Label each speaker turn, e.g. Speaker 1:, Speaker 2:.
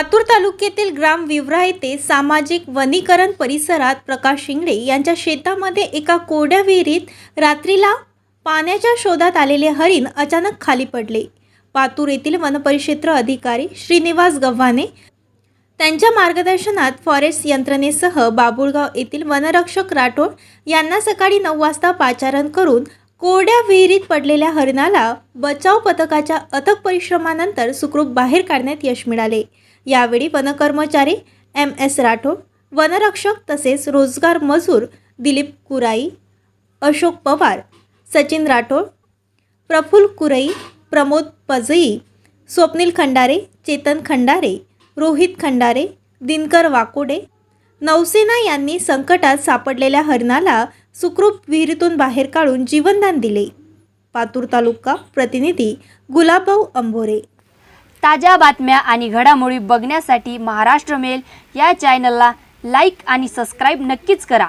Speaker 1: पातूर तालुक्यातील ग्राम विवरा येथे सामाजिक वनीकरण परिसरात प्रकाश शिंगडे यांच्या शेतामध्ये एका कोरड्या विहिरीत रात्रीला पाण्याच्या शोधात आलेले हरिण अचानक खाली पडले. पातूर येथील वनपरिक्षेत्र अधिकारी श्रीनिवास गव्हाणे त्यांच्या मार्गदर्शनात फॉरेस्ट यंत्रणेसह बाबुळगाव येथील वनरक्षक राठोड यांना सकाळी नऊ वाजता पाचारण करून कोरड्या विहिरीत पडलेल्या हरणाला बचाव पथकाच्या अथक परिश्रमानंतर सुखरूप बाहेर काढण्यात यश मिळाले. यावेळी वनकर्मचारी एम एस राठोड वनरक्षक तसेच रोजगार मजूर दिलीप कुराई अशोक पवार सचिन राठोड प्रफुल कुरई प्रमोद पजई स्वप्नील खंडारे चेतन खंडारे रोहित खंडारे दिनकर वाकोडे नौसेना यांनी संकटात सापडलेल्या हरणाला सुखरूप विहिरीतून बाहेर काढून जीवनदान दिले. पातूर तालुका प्रतिनिधी गुलाबभाऊ अंभोरे.
Speaker 2: ताज्या बातम्या आणि घडामोडी बघण्यासाठी महाराष्ट्र मेल या चॅनलला लाईक आणि सबस्क्राईब नक्कीच करा.